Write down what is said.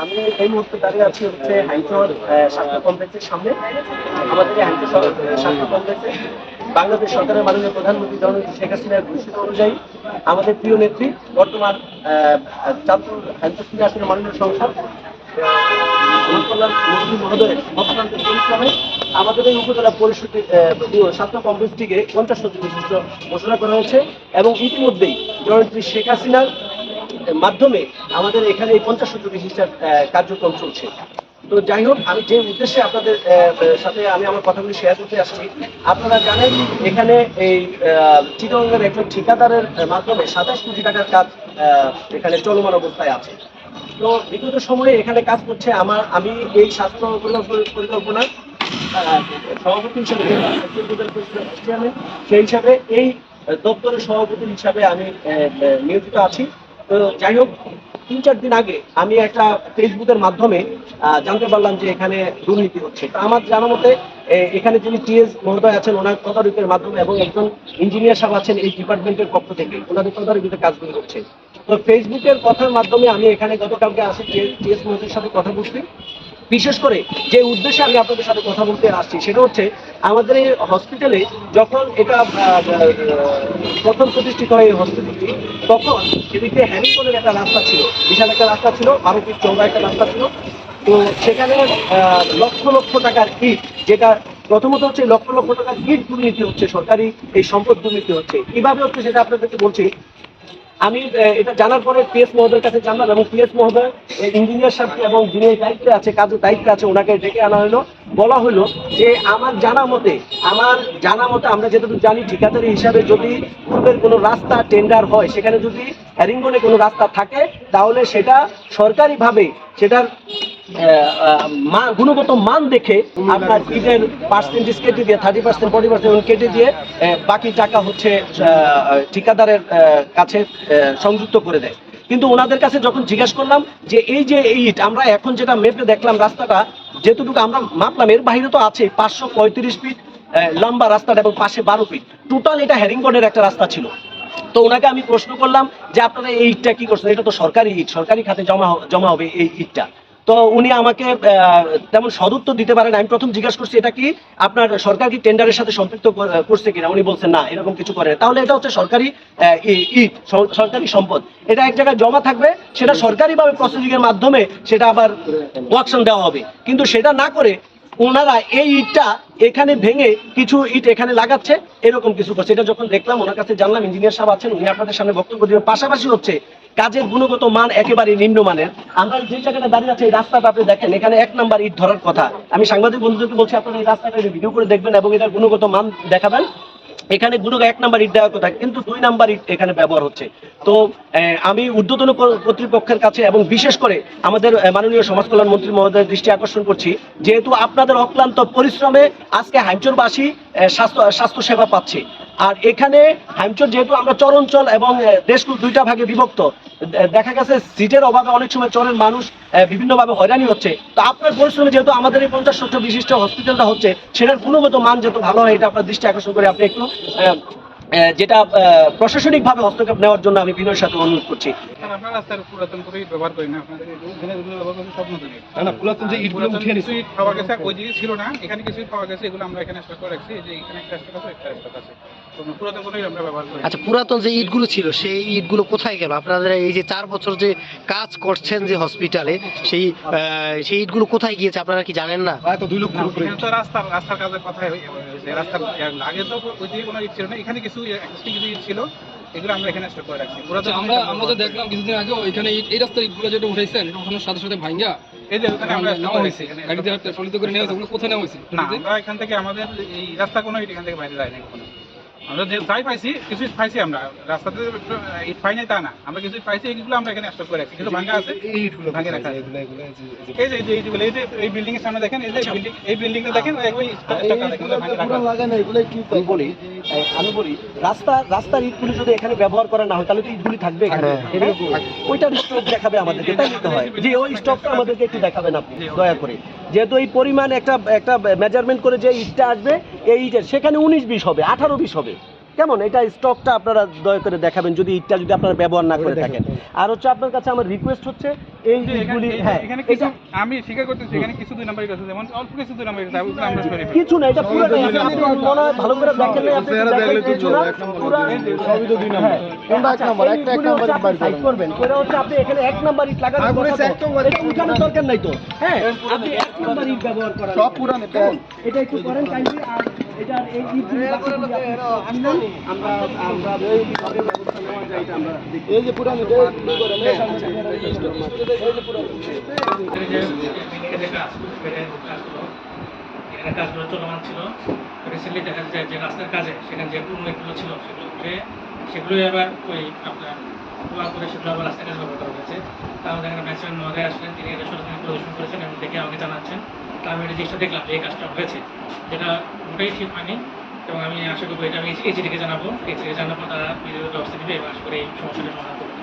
আমি এই মুহূর্তে দাঁড়িয়ে আছি হচ্ছে হাইচর স্বাস্থ্য কমপ্লেক্সের সামনে। আমাদের এই হাইচর স্বাস্থ্য কমপ্লেক্সে বাংলাদেশ সরকারের মাননীয় প্রধানমন্ত্রী জননেত্রী শেখ হাসিনার ঘোষিত অনুযায়ী আমাদের প্রিয় নেত্রী বর্তমান চাঁদপুর হাইচর সিনিয়র আসনের মাননীয় সংসদ। আমাদের এই উপজেলা পরিষদ আহ, স্বাস্থ্য কমপ্লেক্সটিকে পঞ্চাশ শতাংশ ঘোষণা করা হয়েছে এবং ইতিমধ্যেই জননেত্রী শেখ হাসিনার মাধ্যমে আমাদের এখানে এই পঞ্চাশ সূত্র বিশিষ্টার কার্যক্রম চলছে। তো যাই হোক, আমি যে উদ্দেশ্যে আপনাদের সাথে আমি আমার কথাগুলি শেয়ার করতে আসছি, আপনারা জানেন এখানে এই চিটাগংয়ের একজন ঠিকাদারের মাধ্যমে সাতাশ কোটি টাকার কাজ এখানে চলমান অবস্থায় আছে। তো বিগত সময়ে এখানে কাজ করছে আমার, আমি এই স্বাস্থ্য পরিকল্পনা- সভাপতি হিসেবে সেই হিসাবে এই দপ্তরের সভাপতি হিসাবে আমি নিয়োজিত আছি। যাই হোক, তিন চার দিন আগে আমি একটা ফেসবুকের মাধ্যমে জানতে পারলাম যে এখানে দুর্নীতি হচ্ছে। তো আমার জানা মতে এখানে যিনি টিএস মহোদয় আছেন, ওনার তদারকির মাধ্যমে এবং একজন ইঞ্জিনিয়ার সাহেব আছেন এই ডিপার্টমেন্টের পক্ষ থেকে, ওনাদের তদারকিতে কাজগুলো হচ্ছে। তো ফেসবুকের কথার মাধ্যমে আমি এখানে গতকালকে আসি টিএস মহোদয়ের সাথে কথা বলছি। বিশেষ করে যে উদ্দেশ্যে আমি আপনাদের সাথে কথা বলতে আসছি, সেটা হচ্ছে আমাদের এই হসপিটালে যখন এটা প্রথম প্রতিষ্ঠিত হয় এই হসপিটালটি তখন সেদিকে হ্যামিলটনের একটা রাস্তা ছিল, বিশাল একটা রাস্তা ছিল বারো ফিট চৌড়া একটা রাস্তা ছিল। তো সেখানে লক্ষ লক্ষ টাকার ইট, যেটা প্রথমত হচ্ছে লক্ষ লক্ষ টাকার ইট দুর্নীতি হচ্ছে, সরকারি এই সম্পদ দুর্নীতি হচ্ছে। কীভাবে হচ্ছে সেটা আপনাদেরকে বলছি আমি এটা জানার পরে পিএস মহোদয়ের কাছে জানলাম এবং পিএস মহোদয় ইঞ্জিনিয়ার সাহেবকে এবং যিনি দায়িত্বে আছে কাজের দায়িত্বে আছে, ওনাকে ডেকে আনা হলো। বলা হলো যে আমার জানা মতে, আমার জানা মতে আমরা যেহেতু জানি, ঠিকাদারি হিসাবে যদি পূর্বের কোনো রাস্তা টেন্ডার হয়, সেখানে যদি হ্যারিংগনে কোনো রাস্তা থাকে, তাহলে সেটা সরকারিভাবে সেটার গুণগত মান দেখে আপনার ইটের পার্সেন্টেজ কেটে দিয়ে থার্টি পার্সেন্ট ফর্টি পার্সেন্ট কেটে দিয়ে বাকি টাকা হচ্ছে ঠিকাদারের কাছে সংযুক্ত করে দেয়। কিন্তু ওনাদের কাছে যখন জিজ্ঞাসা করলাম যে, এই যে এই ইট, আমরা এখন যেটা মেপে দেখলাম রাস্তাটা, যেটুকু আমরা মাপলাম, এর বাইরে তো আছে পাঁচশো পঁয়ত্রিশ ফিট লম্বা রাস্তাটা এবং পাশে বারো ফিট। টোটাল এটা হ্যারিংবনের একটা রাস্তা ছিল। তো ওনাকে আমি প্রশ্ন করলাম যে, আপনারা এই ইটটা কি করছেন? এটা তো সরকারি ইট, সরকারি খাতে জমা জমা হবে এই ইটটা। তো উনি আমাকে তেমন সদুত্তর দিতে পারেন আমি প্রথম জিজ্ঞাসা করছি, এটা কি আপনার সরকার কি টেন্ডারের সাথে সম্পৃক্ত করছে কিনা? উনি বলছেন, না, এরকম কিছু করে তাহলে এটা হচ্ছে সরকারি ইট সরকারি সম্পদ। এটা এক জায়গায় জমা থাকবে, সেটা সরকারিভাবে প্রসেসিং এর মাধ্যমে সেটা আবার ওয়াকশন দেওয়া হবে। কিন্তু সেটা না করে ওনারা এই ইটটা এখানে ভেঙে কিছু ইট এখানে লাগাচ্ছে, এরকম কিছু করছে। এটা যখন দেখলাম, ওনার কাছে জানলাম, ইঞ্জিনিয়ার সাহেব আছেন, উনি আপনাদের সামনে বক্তব্য দিবেন। পাশাপাশি হচ্ছে কাজের গুণগত মান একেবারে নিম্নমানের। আমরা যে জায়গাটা দাঁড়িয়ে আছে এই রাস্তাটা আপনি দেখেন এখানে এক নাম্বার ইট ধরার কথা। আমি সাংবাদিক বন্ধুদেরকে বলছি আপনারা এই রাস্তাটা ভিডিও করে দেখবেন এবং এটার গুণগত মান দেখাবেন। এখানে গুণ এক নাম্বার ইট দেওয়ার কথা কিন্তু দুই নাম্বার ইট এখানে ব্যবহার হচ্ছে। তো আমি ঊর্ধ্বতন কর্তৃপক্ষের কাছে এবং বিশেষ করে আমাদের মাননীয় সমাজ কল্যাণ মন্ত্রী মহোদয়ের দৃষ্টি আকর্ষণ করছি যেহেতু আপনাদের অক্লান্ত পরিশ্রমে আজকে হাইমচরবাসী আহ, স্বাস্থ্য স্বাস্থ্যসেবা পাচ্ছে। আর এখানে হাইমচর যেহেতু আমরা চরঞ্চল এবং দেশ দেশকুল দুইটা ভাগে বিভক্ত দেখা গেছে সিটের অভাবে অনেক সময় চরের মানুষ বিভিন্নভাবে হয়রানি হচ্ছে। তো আপনার পরিশ্রমে যেহেতু আমাদের এই পঞ্চাশ সত্তর বিশিষ্ট হসপিটালটা হচ্ছে, সেটার গুণগত মান যেহেতু ভালো হয়, এটা আপনার দৃষ্টি আকর্ষণ করে আপনি একটু যেটা প্রশাসনিকভাবে হস্তক্ষেপ নেওয়ার জন্য আমি বিনয়ের সাথে অনুরোধ করছি। আমরা রাস্তার পুরাতন করে ব্যবহার করি না আপনাদের এই জিনিসগুলো ব্যবহার করি স্বপ্ন থেকে না না পুরাতন যে ইটগুলো উঠিয়ে কিছু ইট পাওয়া গেছে ওই জিনিস ছিল না এখানে কিছু ইট পাওয়া গেছে এগুলো আমরা এখানে স্টক করে রাখছি যে এখানে একটা স্টক আছে একটা স্টক আছে। পুরাতন কোনো আমরা ব্যবহার করি। আচ্ছা পুরাতন যে ইটগুলো ছিল সেই ইটগুলো কোথায় গেল? আপনাদের এই যে চার বছর যে কাজ করছেন যে হসপিটালে সেই আহ, সেই ইটগুলো কোথায় গিয়েছে আপনারা কি জানেন না? তো দুই লক্ষ না, উপরে রাস্তার রাস্তার কাজের কথাই রাস্তার আগে তো ওই দিকে কোনো ইট ছিল না এখানে কিছু কিছু ইট ছিল। এগুলো আমরা এখানে করে রাখছি। আমরা আমাদের দেখলাম কিছুদিন আগে এখানে এই- রাস্তায় ইটগুলো যেটা উঠাইছেন সাথে সাথে ভাঙ্গা এই যে ওখানে আমরা নেওয়া করে হয়েছে। গাড়িতে করে নেওয়া হয়েছে। ওগুলো কোথায় নেওয়া হয়েছে? না আমরা এখান থেকে আমাদের এই রাস্তা কোনো এখান থেকে বাইরে যায় না কখনো। আমরা যে যাই পাইছি কিছু ইট পাইছি আমরা। রাস্তাতে ইট পাই নাই তা না। আমরা কিছু পাইছি এইগুলো আমরা এখানে স্টক করে রাখছি। কিছু ভাঙা আছে ভাঙে রাখা আছে। এগুলো এগুলো এই যে- এই যে- এই যে এই যে এইগুলো এই যে এই বিল্ডিং এর সামনে দেখেন এই যে বিল্ডিং এই বিল্ডিংটা দেখেন ওই একই স্টক স্টক আছে এগুলো ভাঙে রাখা আছে। আমি বলি আমি বলি রাস্তা রাস্তার ইটগুলি যদি এখানে ব্যবহার করা না হয় তাহলে তো ইটগুলি থাকবে এখানে। হ্যাঁ? ওইটার স্টক দেখাবে আমাদেরকে তাই নিতে হয়। যে ওই স্টকটা আমাদেরকে একটু দেখাবেন আপনি দয়া করে। যেহেতু এই পরিমাণ একটা একটা মেজারমেন্ট করে যে ইটটা আসবে এই ইটের সেখানে উনিশ বিশ হবে আঠারো বিশ হবে। কেমন? এটা স্টকটা আপনারা দয়া করে দেখাবেন যদি ইটটা যদি আপনারা ব্যবহার না করে থাকেন। আর হচ্ছে আপনার কাছে আমার রিকোয়েস্ট হচ্ছে এই ইটগুলি হ্যাঁ এখানে কিছু আমি স্বীকার করতেছি এখানে কিছু দুই নাম্বার আছে যেমন অল্প কিছু দুই নাম্বার আছে। কিছু না এটা পুরো আপনি মনে হয় ভালো করে দেখেন নাই আপনি দেখেন কিছু না পুরো সবই তো দুই নাম্বার। কোনটা এক নাম্বার একটা এক নাম্বার আপনি সাইড করবেন করে হচ্ছে আপনি এখানে এক নাম্বার ইট লাগানো। এটা উঠানোর দরকার নাই তো। হ্যাঁ আপনি এক নাম্বার ইট ব্যবহার করেন সব পুরান এটা। এটা একটু করেন কাইন্ডলি আর এই যে পুরান। এখানে কাজগুলো চলমান ছিল রিসেন্টলি দেখা যায় রাস্তার কাজে সেখানে যে ছিল সেগুলো উঠে সেগুলোই আবার ওই আপনার করে সেগুলো আবার রাস্তার কাজে ব্যবহার করা হয়েছে তা আমাদের এখানে ম্যাক্সিমাম মহোদয় আসলেন তিনি এটা সরাসরি পরিদর্শন করেছেন এবং দেখে আমাকে জানাচ্ছেন তা আমি এটা জিনিসটা দেখলাম যে এই কাজটা হয়েছে যেটা মোটেই ঠিক হয়নি এবং আমি আশা করব এটা আমি এইচডিকে জানাব। এইচডিকে জানাব তারা নিজেদের ব্যবস্থা নেবে এবং আশা করি এই সমস্যাটা সমাধান করবে।